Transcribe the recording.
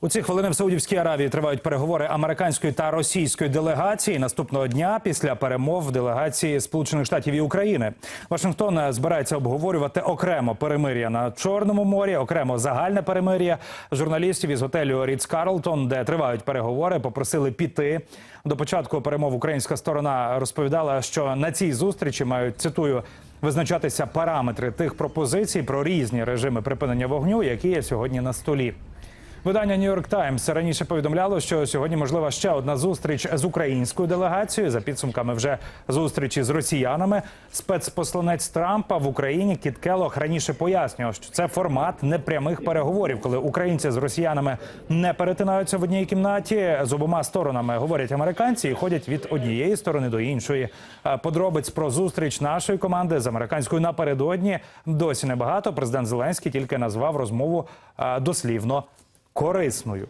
У ці хвилини в Саудівській Аравії тривають переговори американської та російської делегації. Наступного дня після перемов делегації Сполучених Штатів і України Вашингтон е, збирається обговорювати окремо перемир'я на Чорному морі, окремо загальне перемир'я. Журналістів із готелю Ріц Карлтон, де тривають переговори, попросили піти. До початку перемов українська сторона розповідала, що на цій зустрічі мають цитую. Визначатися параметри тих пропозицій про різні режими припинення вогню, які є сьогодні на столі. Видання York Times раніше повідомляло, що сьогодні можлива ще одна зустріч з українською делегацією за підсумками вже зустрічі з росіянами. Спецпосланець Трампа в Україні Кіт Келох раніше пояснював, що це формат непрямих переговорів, коли українці з росіянами не перетинаються в одній кімнаті. З обома сторонами говорять американці і ходять від однієї сторони до іншої. Е, Подробиць про зустріч нашої команди з американською напередодні досі небагато. Президент Зеленський тільки назвав розмову е, дослівно корисною.